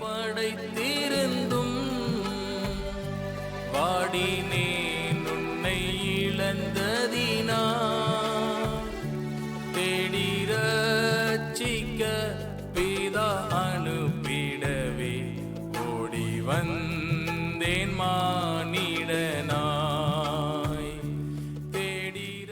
படைத்திருந்தும் வாடினேன் உன்னை இழந்ததினா. தேடி ரட்சிக்க பிதா அனுப்பிடவே. ஓடி வந்தேன் மானிடனாய். தேடிர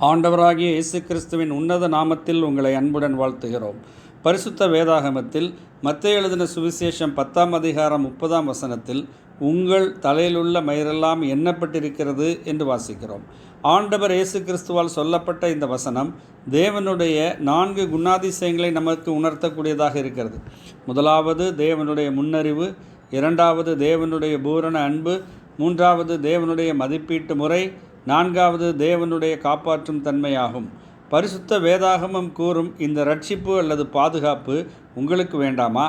ஆண்டவராகிய இயேசு கிறிஸ்துவின் உன்னத நாமத்தில் உங்களை அன்புடன் வாழ்த்துகிறோம். பரிசுத்த வேதாகமத்தில் மத்திய எழுதின சுவிசேஷம் பத்தாம் அதிகாரம் முப்பதாம் வசனத்தில் உங்கள் தலையிலுள்ள மயிரெல்லாம் எண்ணப்பட்டிருக்கிறது என்று வாசிக்கிறோம். ஆண்டவர் இயேசு கிறிஸ்துவால் சொல்லப்பட்ட இந்த வசனம் தேவனுடைய நான்கு குணாதிசயங்களை நமக்கு உணர்த்தக்கூடியதாக இருக்கிறது. முதலாவது தேவனுடைய முன்னறிவு. இரண்டாவது தேவனுடைய பூரண அன்பு. மூன்றாவது தேவனுடைய மதிப்பீட்டு முறை. நான்காவது தேவனுடைய காப்பாற்றும் தன்மையாகும். பரிசுத்த வேதாகமம் கூறும் இந்த ரட்சிப்பு அல்லது பாதுகாப்பு உங்களுக்கு வேண்டாமா?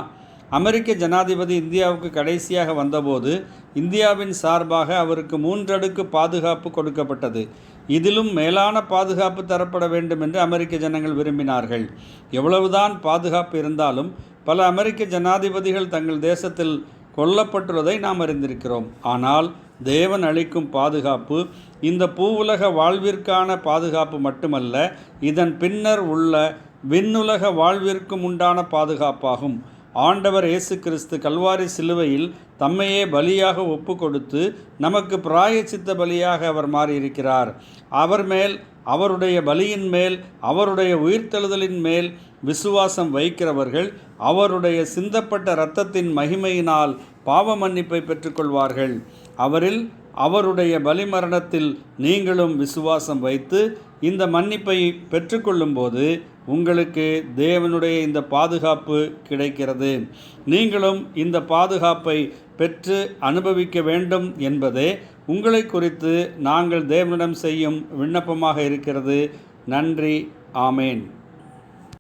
அமெரிக்க ஜனாதிபதி இந்தியாவுக்கு கடைசியாக வந்தபோது இந்தியாவின் சார்பாக அவருக்கு மூன்றடுக்கு பாதுகாப்பு கொடுக்கப்பட்டது. இதிலும் மேலான பாதுகாப்பு தரப்பட வேண்டும் என்று அமெரிக்க ஜனங்கள் விரும்பினார்கள். எவ்வளவுதான் பாதுகாப்பு இருந்தாலும் பல அமெரிக்க ஜனாதிபதிகள் தங்கள் தேசத்தில் கொல்லப்பட்டுள்ளதை நாம் அறிந்திருக்கிறோம். ஆனால் தேவன் அளிக்கும் பாதுகாப்பு. இந்த பூவுலக வாழ்விற்கான பாதுகாப்பு மட்டுமல்ல இதன் பின்னர் உள்ள விண்ணுலக வாழ்விற்கும் உண்டான பாதுகாப்பாகும். ஆண்டவர் இயேசு கிறிஸ்து கல்வாரி சிலுவையில் தம்மையே பலியாக ஒப்பு கொடுத்து நமக்கு பிராயச்சித்த பலியாக அவர் மாறியிருக்கிறார். அவர் மேல் அவருடைய பலியின் மேல் அவருடைய உயிர்த்தெழுதலின் மேல் விசுவாசம் வைக்கிறவர்கள் அவருடைய சிந்தப்பட்ட இரத்தத்தின் மகிமையினால் பாவ மன்னிப்பை பெற்றுக்கொள்வார்கள். அவரில் அவருடைய பலிமரணத்தில் நீங்களும் விசுவாசம் வைத்து இந்த மன்னிப்பை பெற்றுக்கொள்ளும்போது உங்களுக்கு தேவனுடைய இந்த பாதுகாப்பு கிடைக்கிறது. நீங்களும் இந்த பாதுகாப்பை பெற்று அனுபவிக்க வேண்டும் என்பதே உங்களை குறித்து நாங்கள் தேவனிடம் செய்யும் விண்ணப்பமாக இருக்கிறது. நன்றி. ஆமேன்.